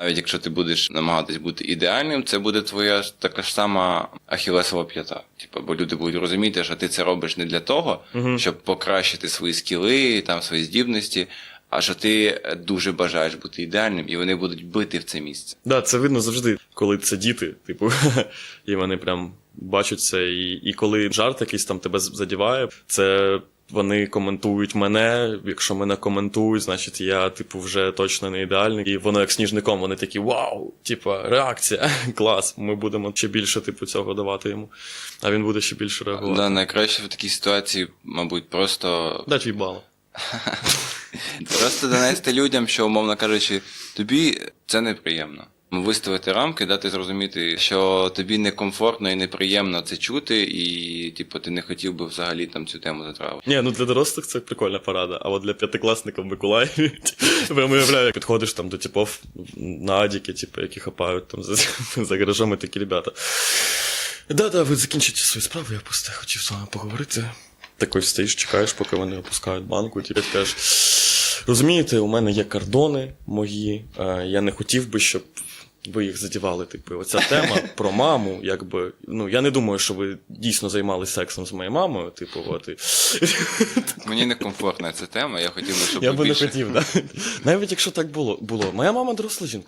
Навіть якщо ти будеш намагатись бути ідеальним, це буде твоя така ж сама ахілесова п'ята. Типу, бо люди будуть розуміти, що ти це робиш не для того, щоб покращити свої скіли, там свої здібності, а що ти дуже бажаєш бути ідеальним, і вони будуть бити в це місце. Да, це видно завжди, коли це діти, типу, і вони прям бачать це. І, і коли жарт якийсь там тебе задіває, це. Вони коментують мене. Якщо мене коментують, значить я, типу, вже точно не ідеальний. І воно як сніжником, вони такі вау, типа, реакція, клас. Ми будемо ще більше, типу, цього давати йому. А він буде ще більше реагувати. Да, найкраще в такій ситуації, мабуть, просто Дать їбало. Просто донести людям, що, умовно кажучи, тобі це неприємно. Виставити рамки, дати зрозуміти, що тобі некомфортно і неприємно це чути, і типу, ти не хотів би взагалі там цю тему затрагувати. Ні, ну для дорослих це прикольна порада, а от для п'ятикласників Миколаєві, прямо уявляю, підходиш там до типов на типу, які хапають там за, за гаражом і такі ребята. Да-да, ви закінчите свою справу, я просто хотів з вами поговорити. Такий стоїш, чекаєш, поки вони опускають банку, і кажеш. Розумієте, у мене є кордони мої. е, Я не хотів би, щоб ви їх задівали. Типу, оця тема про маму, якби. Ну, я не думаю, що ви дійсно займалися сексом з моєю мамою. Типу, от і. Мені некомфортна ця тема, я хотів би, щоб Я ви би не хотів, да? Навіть якщо так було, було. Моя мама доросла жінка.